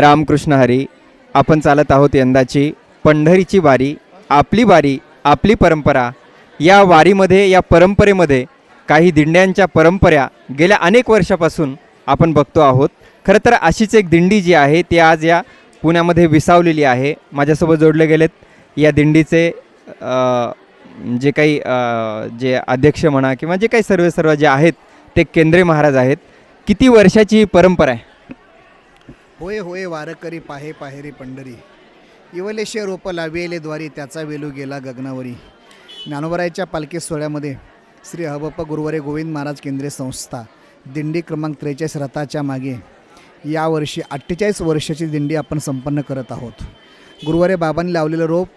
रामकृष्ण हरी आपण चालत आहोत यंदाची पंढरीची वारी आपली वारी आपली परंपरा. या वारीमध्ये या परंपरेमध्ये काही दिंड्यांच्या परंपरा गेल्या अनेक वर्षापासून आपण बघतो आहोत. खरं तर अशीच एक दिंडी जी आहे ती आज या पुण्यामध्ये विसावलेली आहे. माझ्यासोबत जोडले गेलेत या दिंडीचे जे काही जे अध्यक्ष म्हणा किंवा जे काही सर्व सर्व जे आहेत ते केंद्रे महाराज आहेत. किती वर्षाची ही परंपरा आहे? होय होय वारकरी पाहे पाहेरी पंढरी. इवलेशे रोप लाविले द्वारी त्याचा वेलू गेला गगनावरी. ज्ञानोबरायच्या पालखी सोहळ्यामध्ये श्री हबप गुरुवारे गोविंद महाराज केंद्रीय संस्था दिंडी क्रमांक त्रेचाळीस रथाच्या मागे यावर्षी अठ्ठेचाळीस वर्षाची दिंडी आपण संपन्न करत आहोत. गुरुवारे बाबांनी लावलेलं रोप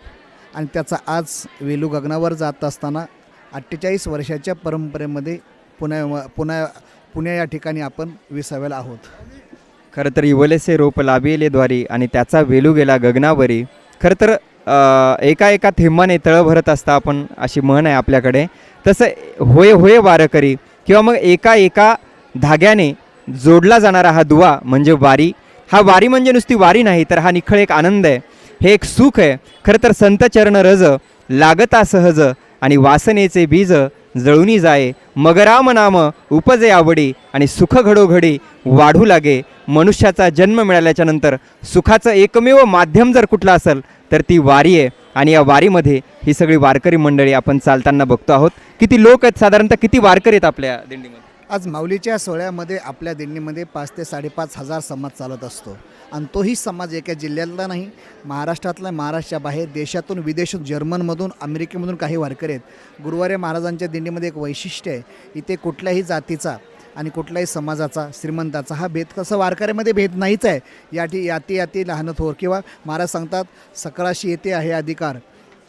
आणि त्याचा आज वेलू गगनावर जात असताना अठ्ठेचाळीस वर्षाच्या परंपरेमध्ये पुण्या पुण्या पुण्या या ठिकाणी आपण विसाव्याला आहोत. खरं तर इवलेसे रोप लाभिले द्वारी आणि त्याचा वेलू गेला गगनावरी खरं तर एका एका थेंबाने तळ भरत असता आपण अशी म्हण आहे आपल्याकडे. तसं होय होय वारकरी किंवा मग एका एका धाग्याने जोडला जाणारा हा दुवा म्हणजे वारी हा वारी म्हणजे नुसती वारी नाही तर हा निखळ एक आनंद आहे. हे एक सुख आहे. खरं तर संत चरण रज लागता सहज आणि वासनेचे बीज जळूनी जाये. मगराम नाम उपजे आवडी आणि सुख घडोघडी वाढू लागे. मनुष्याचा जन्म मिळाल्याच्या नंतर सुखाचं एकमेव माध्यम जर कुठलं असेल तर ती वारी आहे. आणि या वारीमध्ये ही सगळी वारकरी मंडळी आपण चालताना बघतो आहोत. किती लोक आहेत? साधारणतः किती वारकरी आहेत आपल्या दिंडीमध्ये? आज माऊलीच्या सोहळ्यामध्ये आपल्या दिंडीमध्ये पाच ते साडेपाच हजार समाज चालत असतो. आणि तोही समाज एका जिल्ह्यातला नाही महाराष्ट्रातला महाराष्ट्राबाहेर देशातून विदेशून जर्मनमधून अमेरिकेमधून काही वारकरी आहेत. गुरुवारे महाराजांच्या दिंडीमध्ये एक वैशिष्ट्य आहे इथे कुठल्याही जातीचा आणि कुठल्याही समाजाचा श्रीमंताचा हा भेद कसं वारकऱ्यामध्ये भेद नाहीच आहे. याठी याती याती लहान थोर किंवा महाराज सांगतात सकळाशी येते आहे अधिकार.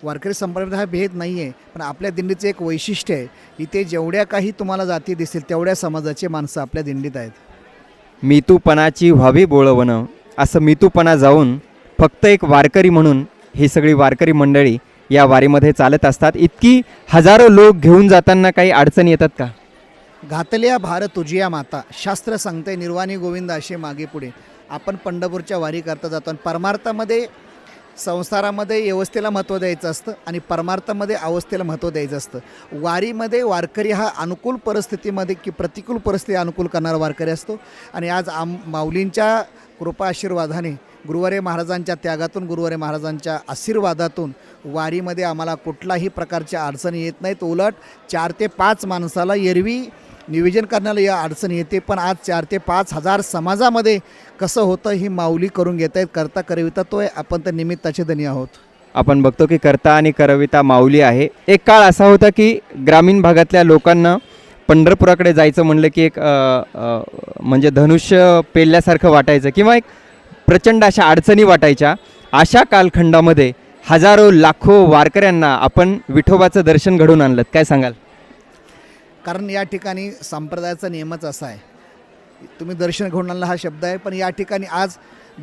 वारकरी संप्रदायामध्ये हा भेद नाही आहे पण आपल्या दिंडीचं एक वैशिष्ट्य आहे. इथे जेवढ्या काही तुम्हाला जाती दिसतील तेवढ्या समाजाचे माणसं आपल्या दिंडीत आहेत. मितूपणाची व्हावी बोळवणं असं मितूपणा जाऊन फक्त एक वारकरी म्हणून ही सगळी वारकरी मंडळी या वारीमध्ये चालत असतात. इतकी हजारो लोक घेऊन जाताना काही अडचणी येतात का? घातल्या भारत तुझिया माता. शास्त्र सांगते निर्वाणी गोविंद असे मागे पुढे. आपण पंढरपूरच्या वारी करता जातो आणि परमार्थामध्ये संसारामध्ये व्यवस्थेला महत्त्व द्यायचं असतं आणि परमार्थामध्ये अवस्थेला महत्त्व द्यायचं असतं. वारीमध्ये वारकरी हा अनुकूल परिस्थितीमध्ये की प्रतिकूल परिस्थिती अनुकूल करणारा वारकरी असतो. आणि आज आम माऊलींच्या कृपा आशीर्वादाने गुरुवारे महाराजांच्या त्यागातून गुरुवारे महाराजांच्या आशीर्वादातून वारीमध्ये आम्हाला कुठलाही प्रकारच्या अडचणी येत नाहीत उलट चार ते पाच माणसाला एरवी नियोजन करण्याला या अडचण येते. पण आज चार ते पाच हजार समाजामध्ये कसं होतं ही माऊली करून घेत आहेत. करता करविता तो आहे आपण तर निमित्ताचे धनी आहोत. आपण बघतो की करता आणि करविता माऊली आहे. एक काळ असा होता की ग्रामीण भागातल्या लोकांना पंढरपुराकडे जायचं म्हणलं की एक म्हणजे धनुष्य पेलल्यासारखं वाटायचं. किंवा एक प्रचंड अशा अडचणी वाटायच्या. अशा कालखंडामध्ये हजारो लाखो वारकऱ्यांना आपण विठोबाचं दर्शन घडवून आणलं. काय सांगाल? कारण या ठिकाणी संप्रदायाचा नियमच असा आहे. तुम्ही दर्शन घडून आणला हा शब्द आहे पण या ठिकाणी आज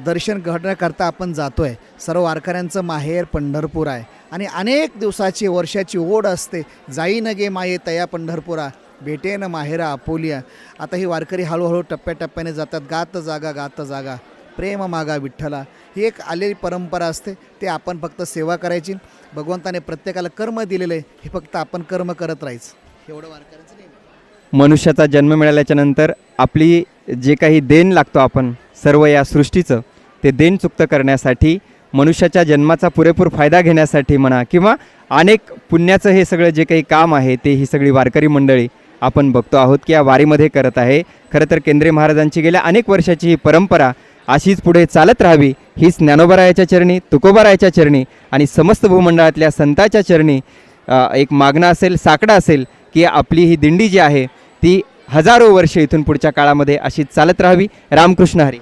दर्शन घडण्याकरता आपण जातो आहे सर्व वारकऱ्यांचं माहेर पंढरपूर आहे. आणि अनेक दिवसाची वर्षाची ओढ असते. जाई न गे माये तया पंढरपुरा भेटे न माहेरा आपोलिया आता ही वारकरी हळूहळू टप्प्याटप्प्याने जातात. गात जागा गात जागा. प्रेम मागा विठ्ठला. ही एक आलेली परंपरा असते. ते आपण फक्त सेवा करायची. भगवंताने प्रत्येकाला कर्म दिलेलं आहे. हे फक्त आपण कर्म करत राहायचं. एवढं वारकऱ्यांचं नेहमी मनुष्याचा जन्म मिळाल्याच्या नंतर आपली जे काही देण लागतो आपण सर्व या सृष्टीचं ते देण चुक्त करण्यासाठी मनुष्याच्या जन्माचा पुरेपूर फायदा घेण्यासाठी म्हणा किंवा अनेक पुण्याचं हे सगळं जे काही काम आहे ते ही सगळी वारकरी मंडळी आपण बघतो आहोत की या वारीमध्ये करत आहे. खरं तर केंद्रीय महाराजांची गेल्या अनेक वर्षाची ही परंपरा अशीच पुढे चालत राहावी. हीच ज्ञानोबरायाच्या चरणी तुकोबरायाच्या चरणी आणि समस्त भूमंडळातल्या संताच्या चरणी एक मागणं असेल साकडं असेल की आपली ही दिंडी जी आहे ती हजारो वर्ष इथून पुढच्या काळामध्ये अशीच चालत राहावी. रामकृष्ण हरी.